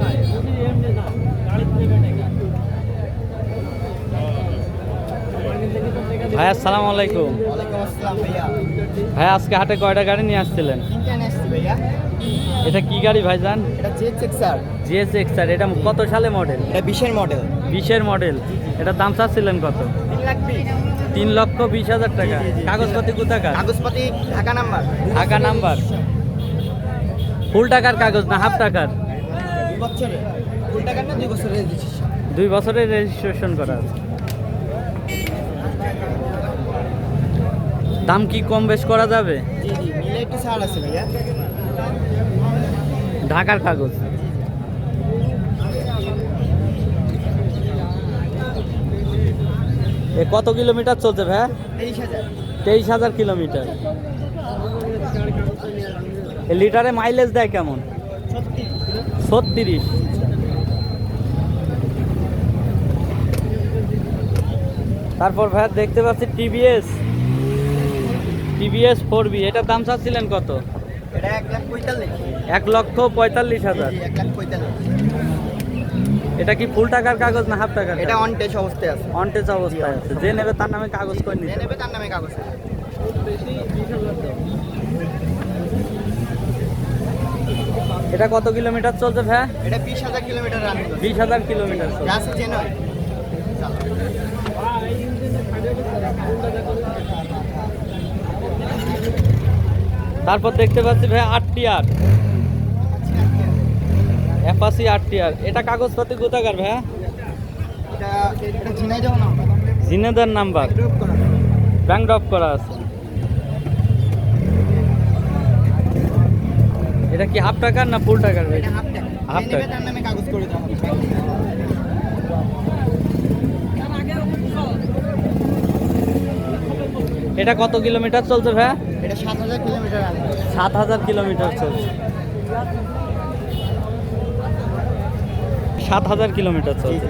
ভাই ভাই আসসালামু আলাইকুম। ওয়ালাইকুম ভাইয়া। ভাই আজকে হাটে কয়টা গাড়ি নিয়ে আসছিলেন? তিনটা আসছি ভাইয়া। এটা কি গাড়ি ভাইজান এটা জেড সিক্স আর জিএস এক্সার এটা কত সালে মডেল এটা বিশের মডেল বিশের মডেল এটা দাম চাচ্ছিলেন কত? তিন লক্ষ বিশ হাজার টাকা। কাগজপত্র কোথাকার? কাগজপাতি Dhaka number. Dhaka number. Full টাকার কাগজ না হাফ টাকার? দুই বছরের রেজিস্ট্রেশন করা আছে। দাম কি কম বেশ করা যাবে? ঢাকার কাগজ। এ কত কিলোমিটার চলছে ভাই? তেইশ হাজার কিলোমিটার। লিটারে মাইলেজ দেয় কেমন? ছত্রিশ। তারপর ভাই দেখতে পাচ্ছি টিভিএস টিভিএস ফোর বি এটার দাম চাচ্ছিলেন কত? এটা এক লক্ষ পঁয়তাল্লিশ হাজার। এটা কি ফুল টাকার কাগজ না হাফ টাকার এটা অন অবস্থায় আছে। অনটেজ অবস্থায় আছে। যে নেবে তার নামে কাগজ করে নিতে নেবে তার নামে কাগজ। এটা কত কিলোমিটার চলছে ভ্যা এটা বিশ হাজার কিলোমিটার বিশ হাজার কিলোমিটার তারপর দেখতে পাচ্ছি ভাই আটটি আর অ্যাপাসি আটটি আর এটা কাগজপাতি কোথাকার ভাই? জিনেদার নাম্বার। ব্যাংক ড্রপ করা আছে। এটা কি হাফ টাকার না ফুল টাকার ভাই? এটা হাফ টাকা কাগজ করে এটা কত কিলোমিটার চলছে ভাই এটা সাত হাজার কিলোমিটার সাত হাজার কিলোমিটার চলছে। সাত হাজার কিলোমিটার চলছে।